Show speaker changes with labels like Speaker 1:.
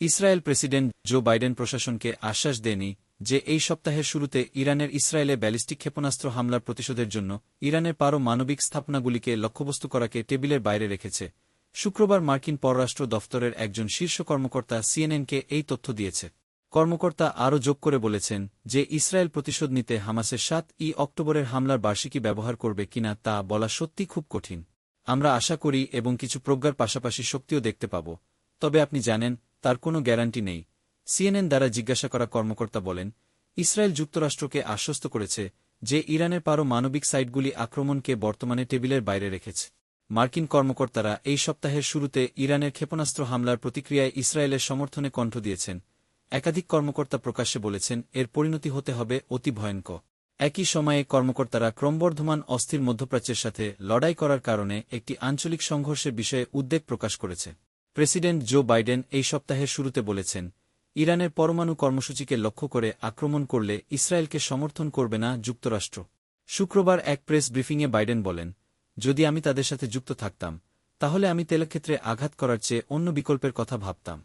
Speaker 1: Israel president Joe Biden প্রশাসনকে আশ্বাস দেয়নি যে এই সপ্তাহের শুরুতে ইরানের ইসরায়েলে ব্যালিস্টিক ক্ষেপণাস্ত্র হামলার প্রতিশোধের জন্য ইরানের পারো মানবিক স্থাপনাগুলিকে লক্ষ্যবস্তু করাকে টেবিলের বাইরে রেখেছে। শুক্রবার মার্কিন পররাষ্ট্র দফতরের একজন শীর্ষ কর্মকর্তা সিএনএনকে এই তথ্য দিয়েছে। কর্মকর্তা আরও যোগ করে বলেছেন যে ইসরায়েল প্রতিশোধ নিতে হামাসের সাত ই অক্টোবরের হামলার বার্ষিকী ব্যবহার করবে কিনা তা বলা সত্যি খুব কঠিন। আমরা আশা করি এবং কিছু প্রজ্ঞার পাশাপাশি শক্তিও দেখতে পাব। তবে আপনি জানেন তার কোনো গ্যারান্টি নেই। সিএনএন দ্বারা জিজ্ঞাসা করা কর্মকর্তা বলেন, ইসরায়েল যুক্তরাষ্ট্রকে আশ্বস্ত করেছে যে ইরানের পারো মানবিক সাইটগুলি আক্রমণকে বর্তমানে টেবিলের বাইরে রেখেছে। মার্কিন কর্মকর্তারা এই সপ্তাহের শুরুতে ইরানের ক্ষেপণাস্ত্র হামলার প্রতিক্রিয়ায় ইসরায়েলের সমর্থনে কণ্ঠ দিয়েছেন। একাধিক কর্মকর্তা প্রকাশ্যে বলেছেন, এর পরিণতি হতে হবে অতি ভয়ঙ্কর। একই সময়ে কর্মকর্তারা ক্রমবর্ধমান অস্থির মধ্যপ্রাচ্যের সাথে লড়াই করার কারণে একটি আঞ্চলিক সংঘর্ষের বিষয়ে উদ্বেগ প্রকাশ করেছে। প্রেসিডেন্ট জো বাইডেন এই সপ্তাহের শুরুতে বলেছেন, ইরানের পরমাণু কর্মসূচিকে লক্ষ্য করে আক্রমণ করলে ইসরায়েলকে সমর্থন করবে না যুক্তরাষ্ট্র। শুক্রবার এক প্রেস ব্রিফিংয়ে বাইডেন বলেন, যদি আমি তাদের সাথে যুক্ত থাকতাম, তাহলে আমি তেলক্ষেত্রে আঘাত করার চেয়ে অন্য বিকল্পের কথা ভাবতাম।